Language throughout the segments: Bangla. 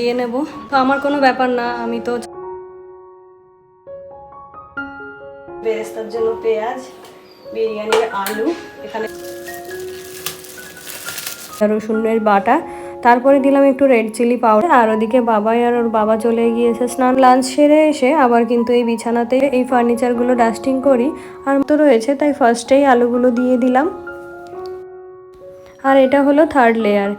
দিয়ে নেব। তো আমার কোনো ব্যাপার না, আমি তো বেরেস্তার জন্য পেঁয়াজ বিরিয়ানির আলু, এখানে রসুনের বাটা। তারপরে দিলাম একটু রেড চিলি পাউডার। আর ওদিকে বাবাই আর ওর বাবা চলে গিয়েছে স্নান। লাঞ্চ সেরে এসে আবার কিন্তু এই বিছানাতে এই ফার্নিচারগুলো ডাস্টিং করি। আর তো রয়েছে, তাই ফার্স্টেই আলুগুলো দিয়ে দিলাম। আর এটা হলো থার্ড লেয়ার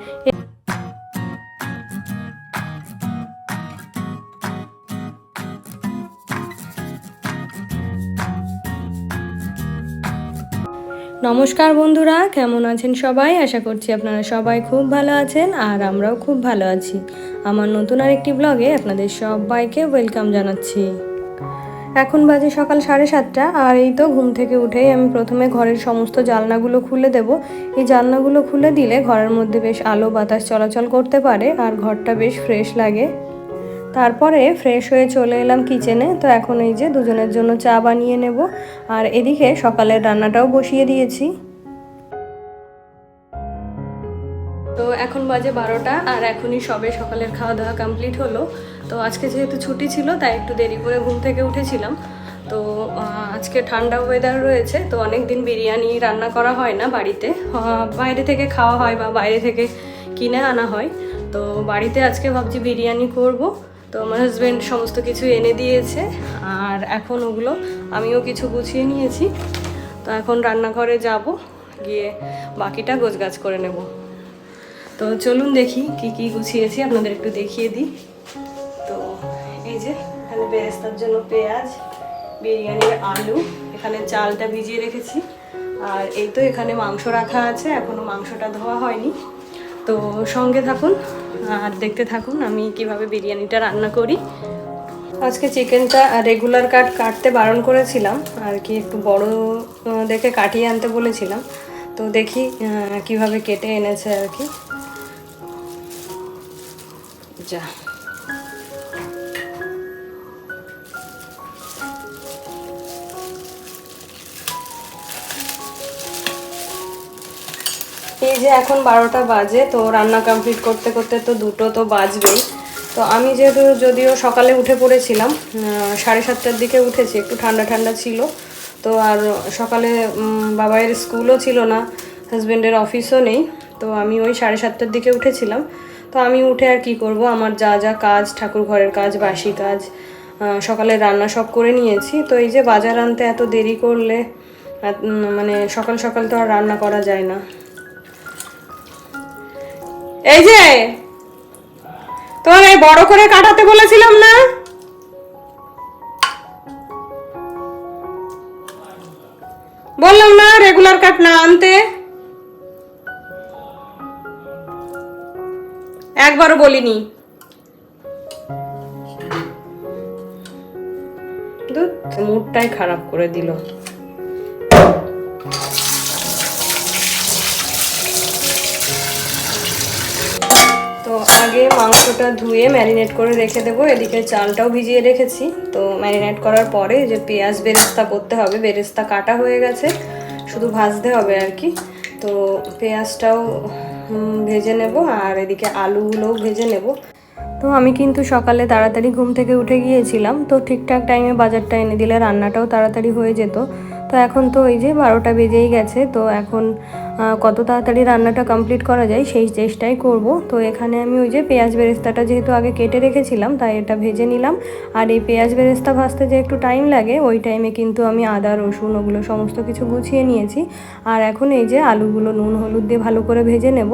নমস্কার বন্ধুরা, কেমন আছেন সবাই? আশা করছি আপনারা সবাই খুব ভালো আছেন আর আমরাও খুব ভালো আছি। আমার নতুন আরেকটি ব্লগে আপনাদের সবাইকে ওয়েলকাম জানাচ্ছি। এখন বাজে সকাল সাড়ে সাতটা, আর এই তো ঘুম থেকে উঠেই আমি প্রথমে ঘরের সমস্ত জানলাগুলো খুলে দেব। এই জানলাগুলো খুলে দিলে ঘরের মধ্যে বেশ আলো বাতাস চলাচল করতে পারে, আর ঘরটা বেশ ফ্রেশ লাগে। তারপরে ফ্রেশ হয়ে চলে এলাম কিচেনে তো এখন এই যে দুজনের জন্য চা বানিয়ে নেব। আর এদিকে সকালের রান্নাটাও বসিয়ে দিয়েছি। তো এখন বাজে বারোটা আর এখনই সবে সকালের খাওয়া দাওয়া কমপ্লিট হলো। তো আজকে যেহেতু ছুটি ছিল, তাই একটু দেরি করে ঘুম থেকে উঠেছিলাম। তো আজকে ঠান্ডা ওয়েদার রয়েছে, তো অনেক দিন বিরিয়ানি রান্না করা হয় না বাড়িতে। বাইরে থেকে খাওয়া হয় বা বাইরে থেকে কিনে আনা হয়। তো বাড়িতে আজকে ভাবছি বিরিয়ানি করব। তো আমার হাজব্যান্ড সমস্ত কিছু এনে দিয়েছে, আর এখন ওগুলো আমিও কিছু গুছিয়ে নিয়েছি। তো এখন রান্নাঘরে যাব, গিয়ে বাকিটা গোছগাছ করে নেব। তো চলুন দেখি কি কি গুছিয়েছি, আপনাদের একটু দেখিয়ে দিই। তো এই যে, এখানে বেরেস্তার জন্য পেঁয়াজ, বিরিয়ানির আলু, এখানে চালটা ভিজিয়ে রেখেছি। আর এই তো এখানে মাংস রাখা আছে, এখনও মাংসটা ধোয়া হয়নি। তো সঙ্গে থাকুন, আর দেখতে থাকুন আমি কীভাবে বিরিয়ানিটা রান্না করি। আজকে চিকেনটা রেগুলার কাট কাটতে বারণ করেছিলাম, আর কি একটু বড় দেখে কাটিয়ে আনতে বলেছিলাম। তো দেখি কীভাবে কেটে এনেছে আর কি। যা। যে এখন বারোটা বাজে, তো রান্না কমপ্লিট করতে করতে তো দুটো তো বাজবেই। তো আমি যেহেতু যদিও সকালে উঠে পড়েছিলাম সাড়ে সাতটার দিকে উঠেছি, একটু ঠান্ডা ঠান্ডা ছিল। তো আর সকালে বাবাইয়ের স্কুলও ছিল না হাজব্যান্ডের অফিসও নেই, তো আমি ওই সাড়ে সাতটার দিকে উঠেছিলাম। তো আমি উঠে আর কি করব, আমার যা যা কাজ, ঠাকুর ঘরের কাজ, বাসি কাজ সকালে রান্না সব করে নিয়েছি। তো এই যে বাজার আনতে এত দেরি করলে মানে সকাল সকাল তো আর রান্না করা যায় না। এই যে তোমার এই বড় করে কাটাতে বলেছিলাম না? বললাম না রেগুলার কাট না আনতে। একবারও বলিনি। মুডটাই খারাপ করে দিল। আগে মাংসটা ধুয়ে ম্যারিনেট করে রেখে দেবো। এদিকে চালটাও ভিজিয়ে রেখেছি। তো ম্যারিনেট করার পরে যে পেঁয়াজ বেরেস্তা করতে হবে, বেরেস্তা কাটা হয়ে গেছে। শুধু ভাজতে হবে আর কি। তো পেঁয়াজটাও ভেজে নেব আর এদিকে আলুগুলোও ভেজে নেব। তো আমি কিন্তু সকালে তাড়াতাড়ি ঘুম থেকে উঠে গিয়েছিলাম। তো ঠিকঠাক টাইমে বাজারটা এনে দিলে রান্নাটাও তাড়াতাড়ি হয়ে যেত। তো এখন তো ওই যে বারোটা বেজেই গেছে, তো এখন কত তাড়াতাড়ি রান্নাটা কমপ্লিট করা যায় সেই চেষ্টাই করব। তো এখানে আমি ওই যে পেঁয়াজ বেরেস্তাটা যেহেতু আগে কেটে রেখেছিলাম, তাই এটা ভেজে নিলাম। আর এই পেঁয়াজ বেরেস্তা ভাজতে যে একটু টাইম লাগে, ওই টাইমে কিন্তু আমি আদা, রসুন ওগুলো সমস্ত কিছু গুছিয়ে নিয়েছি। আর এখন এই যে আলুগুলো নুন, হলুদ দিয়ে ভালো করে ভেজে নেব।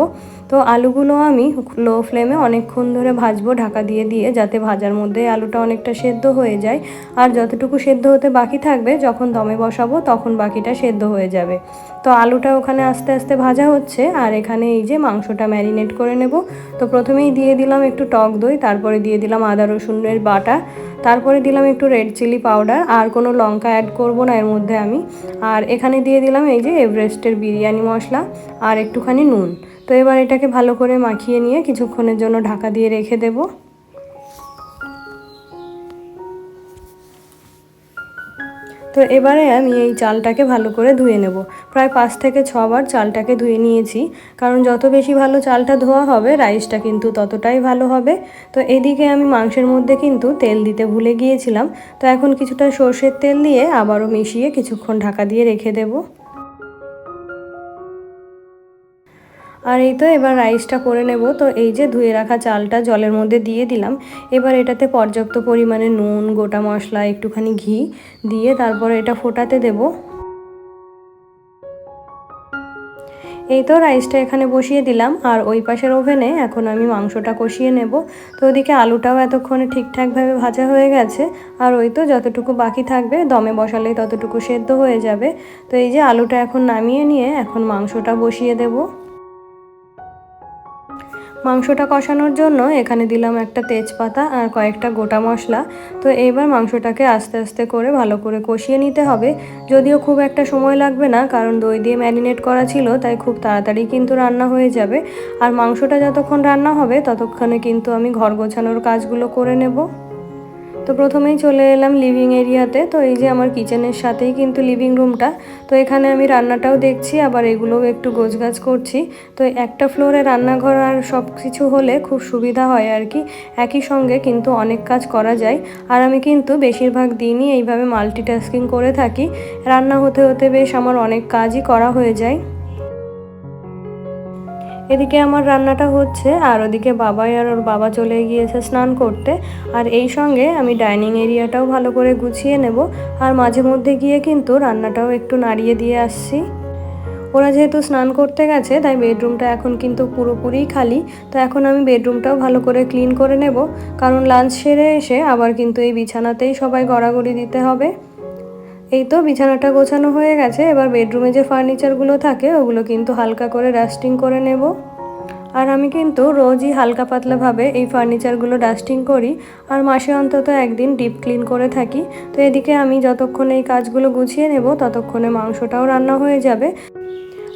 তো আলুগুলো আমি লো ফ্লেমে অনেকক্ষণ ধরে ভাজবো, ঢাকা দিয়ে দিয়ে যাতে ভাজার মধ্যে আলুটা অনেকটা সেদ্ধ হয়ে যায়। আর যতটুকু সেদ্ধ হতে বাকি থাকবে, যখন দমে বসাবো তখন বাকিটা সেদ্ধ হয়ে যাবে। তো আলুটা ওখানে আস্তে আস্তে ভাজা হচ্ছে, আর এখানে এই যে মাংসটা ম্যারিনেট করে নেব। তো প্রথমেই দিয়ে দিলাম একটু টক দই, তারপরে দিয়ে দিলাম আদা রসুনের বাটা, তারপরে দিলাম একটু রেড চিলি পাউডার, আর কোনো লঙ্কা অ্যাড করব না এর মধ্যে আমি। আর এখানে দিয়ে দিলাম এই যে এভারেস্টের বিরিয়ানি মশলা, আর একটুখানি নুন। তো এবার এটাকে ভালো করে মাখিয়ে নিয়ে কিছুক্ষণের জন্য ঢাকা দিয়ে রেখে দেবো। তো এবারে আমি এই চালটাকে ভালো করে ধুয়ে নেব। প্রায় পাঁচ থেকে ছবার চালটাকে ধুয়ে নিয়েছি। কারণ যত বেশি ভালো চালটা ধোয়া হবে, রাইসটা কিন্তু ততটাই ভালো হবে। তো এদিকে আমি মাংসের মধ্যে কিন্তু তেল দিতে ভুলে গিয়েছিলাম। তো এখন কিছুটা সর্ষের তেল দিয়ে আবারও মিশিয়ে কিছুক্ষণ ঢাকা দিয়ে রেখে দেবো। আর এই তো এবার রাইসটা করে নেব। তো এই যে ধুয়ে রাখা চালটা জলের মধ্যে দিয়ে দিলাম। এবার এটাতে পর্যাপ্ত পরিমাণে নুন, গোটা মশলা, একটুখানি ঘি দিয়ে তারপর এটা ফোটাতে দেব। এই তো রাইসটা এখানে বসিয়ে দিলাম। আর ওই পাশের ওভেনে এখন আমি মাংসটা কষিয়ে নেব। তো ওদিকে আলুটাও এতক্ষণে ঠিকঠাকভাবে ভাজা হয়ে গেছে। আর ওই তো যতটুকু বাকি থাকবে, দমে বসালেই ততটুকু সেদ্ধ হয়ে যাবে। তো এই যে আলুটা এখন নামিয়ে নিয়ে এখন মাংসটা বসিয়ে দেবো। মাংসটা কষানোর জন্য এখানে দিলাম একটা তেজপাতা আর কয়েকটা গোটা মশলা। তো এইবার মাংসটাকে আস্তে আস্তে করে ভালো করে কষিয়ে নিতে হবে। যদিও খুব একটা সময় লাগবে না, কারণ দই দিয়ে ম্যারিনেট করা ছিল, তাই খুব তাড়াতাড়ি কিন্তু রান্না হয়ে যাবে। আর মাংসটা যতক্ষণ রান্না হবে, ততক্ষণে কিন্তু আমি ঘর গোছানোর কাজগুলো করে নেব। তো প্রথমেই চলে এলাম লিভিং এরিয়াতে তো। এই যে আমার কিচেনের সাথেই কিন্তু লিভিং রুমটা তো এখানে আমি রান্নাটাও দেখছি, আবার এগুলোও একটু গোছগাছ করছি। তো একটা ফ্লোরে রান্নাঘর আর সব কিছু হলে খুব সুবিধা হয় আর কি। একই সঙ্গে কিন্তু অনেক কাজ করা যায়। আর আমি কিন্তু বেশিরভাগ দিনই এইভাবে মাল্টিটাস্কিং করে থাকি। রান্না হতে হতে বেশ আমার অনেক কাজই করা হয়ে যায়। এদিকে আমার রান্নাটা হচ্ছে, আর ওদিকে বাবাই আর ওর বাবা চলে গিয়েছে স্নান করতে, আর এই সঙ্গে আমি ডাইনিং এরিয়াটাও ভালো করে গুছিয়ে নেব, আর মাঝে মধ্যে গিয়ে কিন্তু রান্নাটাও একটু নাড়িয়ে দিয়ে আসছি। ওরা যেহেতু স্নান করতে গেছে, তাই বেডরুমটা এখন কিন্তু পুরোপুরি খালি, তো এখন আমি বেডরুমটাও ভালো করে ক্লিন করে নেব, কারণ লাঞ্চ সেরে এসে আবার কিন্তু এই বিছানাতেই সবাই গড়াগড়ি দিতে হবে। এই তো বিছানাটা গোছানো হয়ে গেছে, এবার বেডরুমে যে ফার্নিচারগুলো থাকে, ওগুলো কিন্তু হালকা করে ডাস্টিং করে নেব। আর আমি কিন্তু রোজই হালকা পাতলাভাবে এই ফার্নিচারগুলো ডাস্টিং করি, আর মাসে অন্তত একদিন ডিপ ক্লিন করে থাকি। তো এদিকে আমি যতক্ষণ এই কাজগুলো গুছিয়ে নেব, ততক্ষণে মাংসটাও রান্না হয়ে যাবে।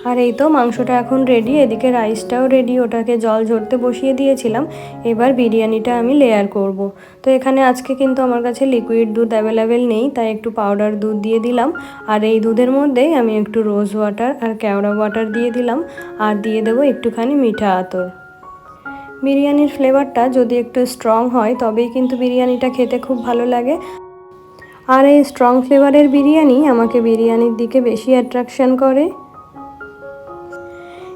আর এই তো মাংসটা এখন রেডি এদিকে রাইসটাও রেডি ওটাকে জল ঝরতে বসিয়ে দিয়েছিলাম। এবার বিরিয়ানিটা আমি লেয়ার করব। তো এখানে আজকে কিন্তু আমার কাছে লিকুইড দুধ অ্যাভেলেবেল নেই, তাই একটু পাউডার দুধ দিয়ে দিলাম। আর এই দুধের মধ্যেই আমি একটু রোজ ওয়াটার আর কেওড়া ওয়াটার দিয়ে দিলাম। আর দিয়ে দেবো একটুখানি মিঠা আতর। বিরিয়ানির ফ্লেভারটা যদি একটু স্ট্রং হয়, তবেই কিন্তু বিরিয়ানিটা খেতে খুব ভালো লাগে। আর এই স্ট্রং ফ্লেভারের বিরিয়ানি আমাকে বিরিয়ানির দিকে বেশি অ্যাট্রাকশন করে।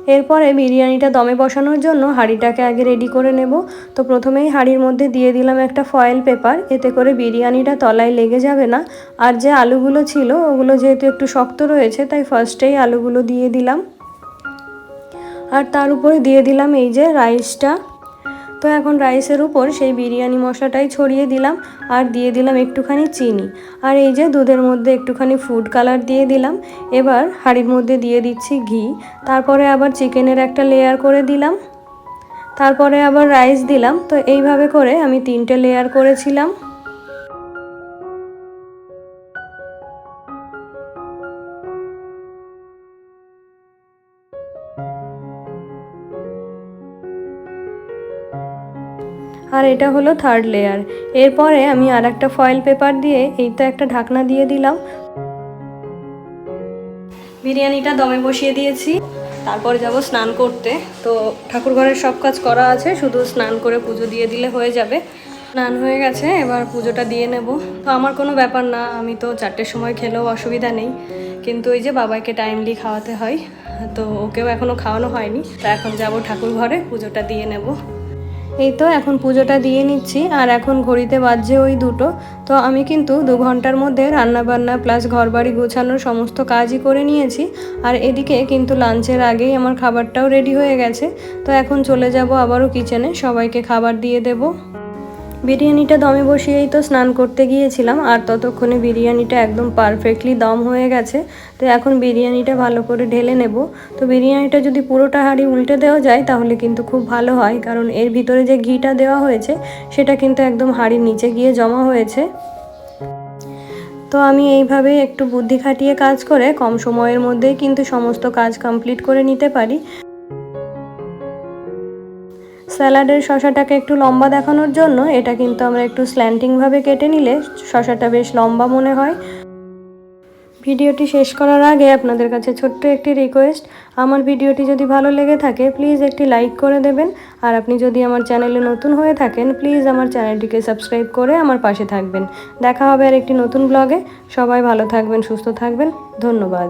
এরপরে বিরিয়ানিটা দমে বসানোর জন্য হাঁড়িটাকে আগে রেডি করে নেব। তো প্রথমেই হাঁড়ির মধ্যে দিয়ে দিলাম একটা ফয়েল পেপার এতে করে বিরিয়ানিটা তলায় লেগে যাবে না। আর যে আলুগুলো ছিল, ওগুলো যেহেতু একটু শক্ত রয়েছে, তাই ফার্স্টেই আলুগুলো দিয়ে দিলাম। আর তার উপরে দিয়ে দিলাম এই যে রাইসটা তো এখন রাইসের উপর সেই বিরিয়ানি মশলাটাই ছড়িয়ে দিলাম আর দিয়ে দিলাম একটুখানি চিনি। আর এই যে দুধের মধ্যে একটুখানি ফুড কালার দিয়ে দিলাম। এবার হাঁড়ির মধ্যে দিয়ে দিচ্ছি ঘি। তারপরে আবার চিকেনের একটা লেয়ার করে দিলাম। তারপরে আবার রাইস দিলাম। তো এইভাবে করে আমি তিনটে লেয়ার করেছিলাম। এটা হলো থার্ড লেয়ার এরপরে আমি আর একটা ফয়েল পেপার দিয়ে এই তো একটা ঢাকনা দিয়ে দিলাম। বিরিয়ানিটা দমে বসিয়ে দিয়েছি। তারপরে যাব স্নান করতে। তো ঠাকুর ঘরের সব কাজ করা আছে, শুধু স্নান করে পুজো দিয়ে দিলে হয়ে যাবে। স্নান হয়ে গেছে, এবার পুজোটা দিয়ে নেব। তো আমার কোনো ব্যাপার না, আমি তো চারটের সময় খেলেও অসুবিধা নেই। কিন্তু ওই যে বাবাকে টাইমলি খাওয়াতে হয়, তো ওকেও এখনও খাওয়ানো হয়নি। তো এখন যাব ঠাকুর ঘরে পুজোটা দিয়ে নেব। এই তো এখন পুজোটা দিয়ে নিচ্ছি, আর এখন ঘড়িতে বাজছে ওই দুটো। তো আমি কিন্তু দু ঘণ্টার মধ্যে রান্না বান্না প্লাস ঘর বাড়ি গোছানোর সমস্ত কাজই করে নিয়েছি। আর এদিকে কিন্তু লাঞ্চের আগেই আমার খাবারটাও রেডি হয়ে গেছে। তো এখন চলে যাব আবারও কিচেনে সবাইকে খাবার দিয়ে দেবো। বিরিয়ানিটা দমে বসিয়েই তো স্নান করতে গিয়েছিলাম, আর ততক্ষণে বিরিয়ানিটা একদম পারফেক্টলি দম হয়ে গেছে। তো এখন বিরিয়ানিটা ভালো করে ঢেলে নেব। তো বিরিয়ানিটা যদি পুরোটা হাঁড়ি উল্টে দেওয়া যায়, তাহলে কিন্তু খুব ভালো হয়, কারণ এর ভিতরে যে ঘিটা দেওয়া হয়েছে, সেটা কিন্তু একদম হাঁড়ির নিচে গিয়ে জমা হয়েছে। তো আমি এইভাবে একটু বুদ্ধি খাটিয়ে কাজ করে, কম সময়ের মধ্যেই কিন্তু সমস্ত কাজ কমপ্লিট করে নিতে পারি। স্যালাডের শশাটাকে একটু লম্বা দেখানোর জন্য, এটা কিন্তু আমরা একটু স্ল্যান্টিংভাবে কেটে নিলে শশাটা বেশ লম্বা মনে হয়। ভিডিওটি শেষ করার আগে আপনাদের কাছে ছোট্ট একটি রিকোয়েস্ট আমার ভিডিওটি যদি ভালো লেগে থাকে প্লিজ একটি লাইক করে দেবেন, আর আপনি যদি আমার চ্যানেলে নতুন হয়ে থাকেন প্লিজ আমার চ্যানেলটিকে সাবস্ক্রাইব করে আমার পাশে থাকবেন। দেখা হবে আর একটি নতুন ব্লগে সবাই ভালো থাকবেন, সুস্থ থাকবেন। ধন্যবাদ।